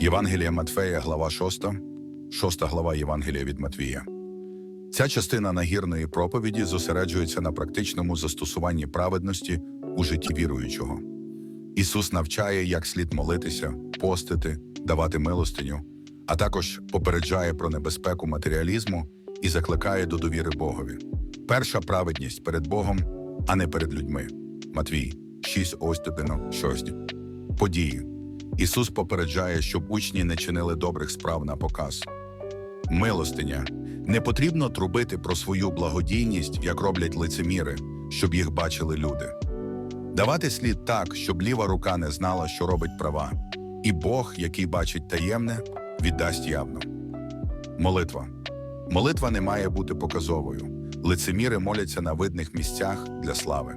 Євангелія Матфея, глава 6, 6 глава Євангелія від Матвія. Ця частина нагірної проповіді зосереджується на практичному застосуванні праведності у житті віруючого. Ісус навчає, як слід молитися, постити, давати милостиню, а також попереджає про небезпеку матеріалізму і закликає до довіри Богові. Перша праведність перед Богом, а не перед людьми. Матвій 6, ось 6. Події. Ісус попереджає, щоб учні не чинили добрих справ на показ. Милостиня. Не потрібно трубити про свою благодійність, як роблять лицеміри, щоб їх бачили люди. Давати слід так, щоб ліва рука не знала, що робить права, і Бог, який бачить таємне, віддасть явно. Молитва. Молитва не має бути показовою. Лицеміри моляться на видних місцях для слави.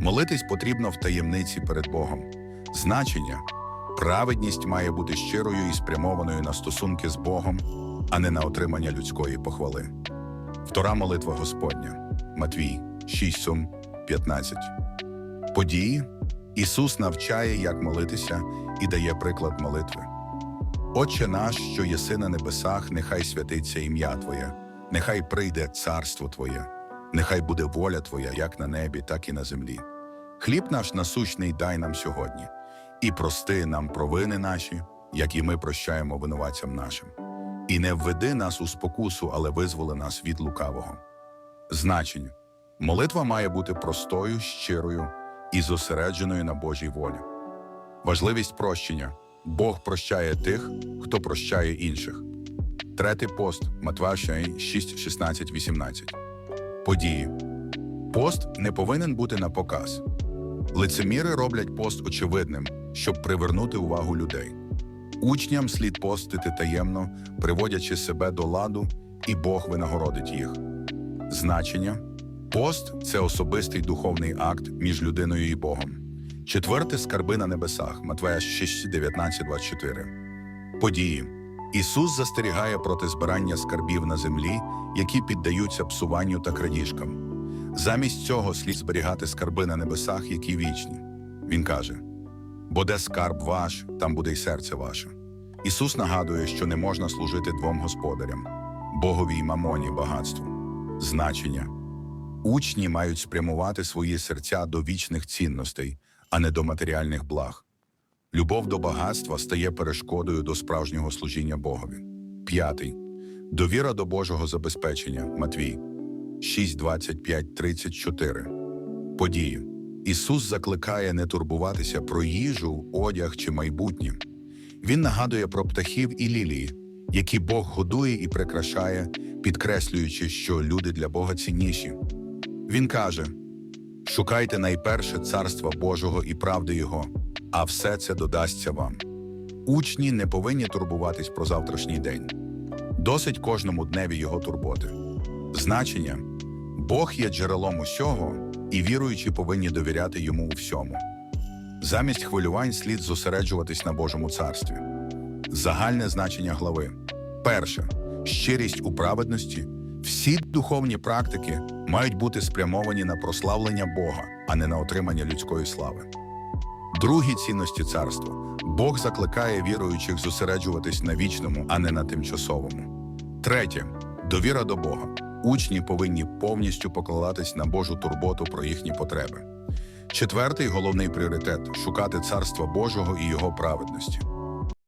Молитись потрібно в таємниці перед Богом. Значення праведність має бути щирою і спрямованою на стосунки з Богом, а не на отримання людської похвали. Втора молитва Господня Матвій 6, сум, 15. Події Ісус навчає, як молитися, і дає приклад молитви. Отче наш, що єси на небесах, нехай святиться ім'я Твоє, нехай прийде царство Твоє, нехай буде воля Твоя, як на небі, так і на землі. Хліб наш насущний дай нам сьогодні, і прости нам провини наші, як і ми прощаємо винуватцям нашим. І не введи нас у спокусу, але визволи нас від лукавого. Значення. Молитва має бути простою, щирою і зосередженою на Божій волі. Важливість прощення. Бог прощає тих, хто прощає інших. Третій пост Матвея 6, 16, 18. Події. Пост не повинен бути на показ. Лицеміри роблять пост очевидним, щоб привернути увагу людей. Учням слід постити таємно, приводячи себе до ладу, і Бог винагородить їх. Значення пост це особистий духовний акт між людиною і Богом. Четверте скарби на небесах Матвея 6, 19, 24. Події. Ісус застерігає проти збирання скарбів на землі, які піддаються псуванню та крадіжкам. Замість цього слід зберігати скарби на небесах, які вічні. Він каже: бо де скарб ваш, там буде й серце ваше. Ісус нагадує, що не можна служити двом господарям Богові й мамоні багатству. Значення учні мають спрямувати свої серця до вічних цінностей, а не до матеріальних благ. Любов до багатства стає перешкодою до справжнього служіння Богові. П'ятий довіра до Божого забезпечення Матвій 6, 25, 34. Події. Ісус закликає не турбуватися про їжу, одяг чи майбутнє. Він нагадує про птахів і лілії, які Бог годує і прикрашає, підкреслюючи, що люди для Бога цінніші. Він каже: Шукайте найперше царства Божого і правди Його, а все це додасться вам. Учні не повинні турбуватись про завтрашній день. Досить кожному дневі його турботи. Значення Бог є джерелом усього, і віруючі повинні довіряти йому у всьому. Замість хвилювань слід зосереджуватись на Божому царстві. Загальне значення глави. Перше щирість у праведності. Всі духовні практики мають бути спрямовані на прославлення Бога, а не на отримання людської слави. Другі цінності царства. Бог закликає віруючих зосереджуватись на вічному, а не на тимчасовому. Третє довіра до Бога. Учні повинні повністю покладатись на Божу турботу про їхні потреби. Четвертий головний пріоритет шукати царства Божого і його праведності.